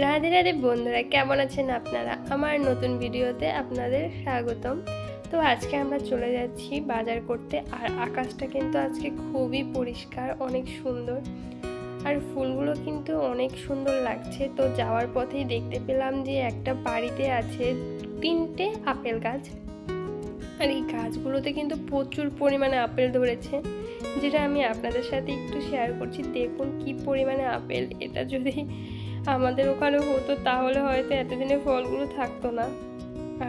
রাধে রাধে বন্ধুরা, কেমন আছেন আপনারা? আমার নতুন ভিডিওতে আপনাদের স্বাগতম। তো আজকে আমরা চলে যাচ্ছি বাজার করতে, আর আকাশটা কিন্তু আজকে খুবই পরিষ্কার, অনেক সুন্দর। আর ফুলগুলো কিন্তু অনেক সুন্দর লাগছে। তো যাওয়ার পথেই দেখতে পেলাম যে একটা বাড়িতে আছে তিনটে আপেল গাছ। আর এই গাছগুলোতে কিন্তু প্রচুর পরিমাণে আপেল ধরেছে। যেটা আমি আপনাদের সাথে একটু শেয়ার করছি, দেখুন কি পরিমাণে আপেল। এটা যদি আমাদের ওখানে হতো, তাহলে হয়তো এতদিনে ফলগুলো থাকতো না।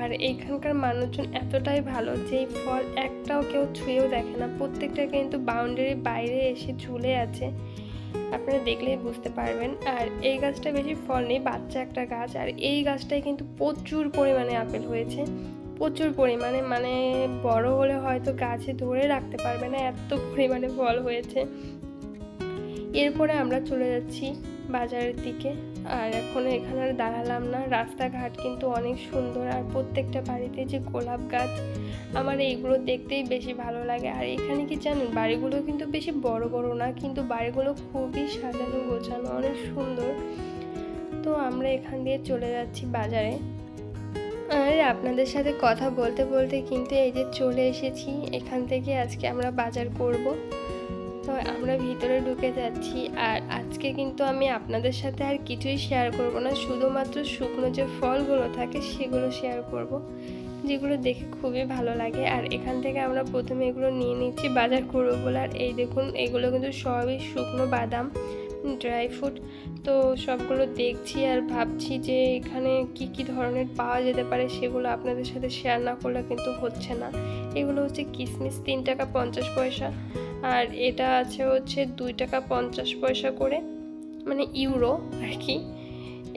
আর এইখানকার মানুষজন এতটাই ভালো যে ফল একটাও কেউ ছুঁয়েও দেখে না। প্রত্যেকটা কিন্তু বাউন্ডারির বাইরে এসে ঝুলে আছে। আপনারা দেখলেই বুঝতে পারবেন। আর এই গাছটা বেশি ফল নেই, বাচ্চা একটা গাছ। আর এই গাছটায় কিন্তু প্রচুর পরিমাণে আপেল হয়েছে। প্রচুর পরিমাণে মানে বড় হলে হয়তো গাছে ধরে রাখতে পারবে না, এত পরিমাণে ফল হয়েছে। এরপরে আমরা চলে যাচ্ছি বাজারের দিকে। আর এখন এখানে আর দাঁড়ালাম না, রাস্তাঘাট কিন্তু অনেক সুন্দর। আর প্রত্যেকটা বাড়িতে যে গোলাপ গাছ, আমার এইগুলো দেখতেই বেশি ভালো লাগে। আর এখানে কি জানেন, বাড়িগুলো কিন্তু বেশি বড় বড় না, কিন্তু বাড়িগুলো খুবই সাজানো গোছানো, অনেক সুন্দর। তো আমরা এখান দিয়ে চলে যাচ্ছি বাজারে। আর আপনাদের সাথে কথা বলতে বলতে কিন্তু এই যে চলে এসেছি। এখান থেকে আজকে আমরা বাজার করব। তো আমরা ভিতরে ঢুকে যাচ্ছি। আর আজকে কিন্তু আমি আপনাদের সাথে আর কিছুই শেয়ার করব না। শুধুমাত্র শুকনো যে ফলগুলো থাকে, সেগুলো শেয়ার করব, যেগুলো দেখে খুবই ভালো লাগে। আর এখান থেকে আমরা প্রথমে এগুলো নিয়ে নিচ্ছি বাজার করব বলে। আর এই দেখুন, এগুলো কিন্তু সবই শুকনো বাদাম। ড্রাই ফ্রুট, তো সবগুলো দেখছি আর ভাবছি যে এখানে কি কি ধরনের পাওয়া যেতে পারে সেগুলো আপনাদের সাথে শেয়ার না করলে কিন্তু হচ্ছে না। এগুলো হচ্ছে কিশমিশ তিন টাকা পঞ্চাশ পয়সা আর এটা আছে হচ্ছে দুই টাকা পঞ্চাশ পয়সা করে মানে ইউরো আর কি।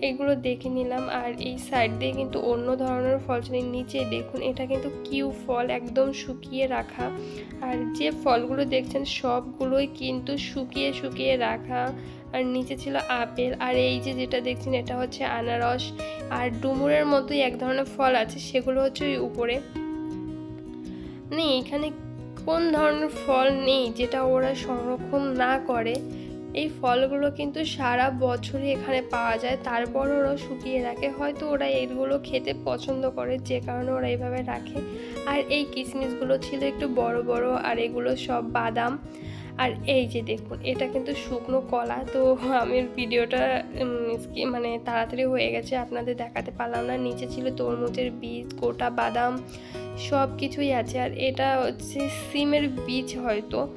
এগুলো দেখে নিলাম। আর এই সাইড দিয়ে কিন্তু অন্য ধরনের ফল ছিল নিচে দেখুন, এটা কিন্তু কিউ ফল একদম শুকিয়ে রাখা। আর যে ফলগুলো দেখছেন, সবগুলোই কিন্তু শুকিয়ে শুকিয়ে রাখা। আর নিচে ছিল আপেল। আর এই যে যেটা দেখছেন, এটা হচ্ছে আনারস। আর ডুমুরের মতোই এক ধরনের ফল আছে, সেগুলো হচ্ছে ওই উপরে। মানে এখানে কোন ধরনের ফল নেই, যেটা ওরা সংরক্ষণ না করে। এই ফলগুলো কিন্তু সারা বছরই এখানে পাওয়া যায়। তারপর ওরা শুকিয়ে রাখে। হয়তো ওরা এইগুলো খেতে পছন্দ করে, যে কারণে ওরা এইভাবে রাখে। আর এই কিশমিশগুলো ছিল একটু বড় বড়, আর এগুলো সব বাদাম। আর এই যে দেখুন, এটা কিন্তু শুকনো কলা। তো আমি ভিডিওটা মানে তাড়াতাড়ি হয়ে গেছে, আপনাদের দেখাতে পারলাম না। নিচে ছিল তরমুজের বীজ, গোটা বাদাম সব কিছুই আছে। আর এটা হচ্ছে সিমের বীজ হয়তো।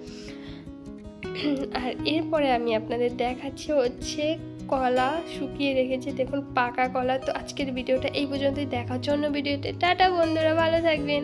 আর এরপরে আমি আপনাদের দেখাচ্ছি হচ্ছে কলা শুকিয়ে রেখেছি। দেখুন, পাকা কলা। তো আজকের ভিডিওটা এই পর্যন্তই। দেখার জন্য ভিডিওতে। টাটা বন্ধুরা, ভালো থাকবেন।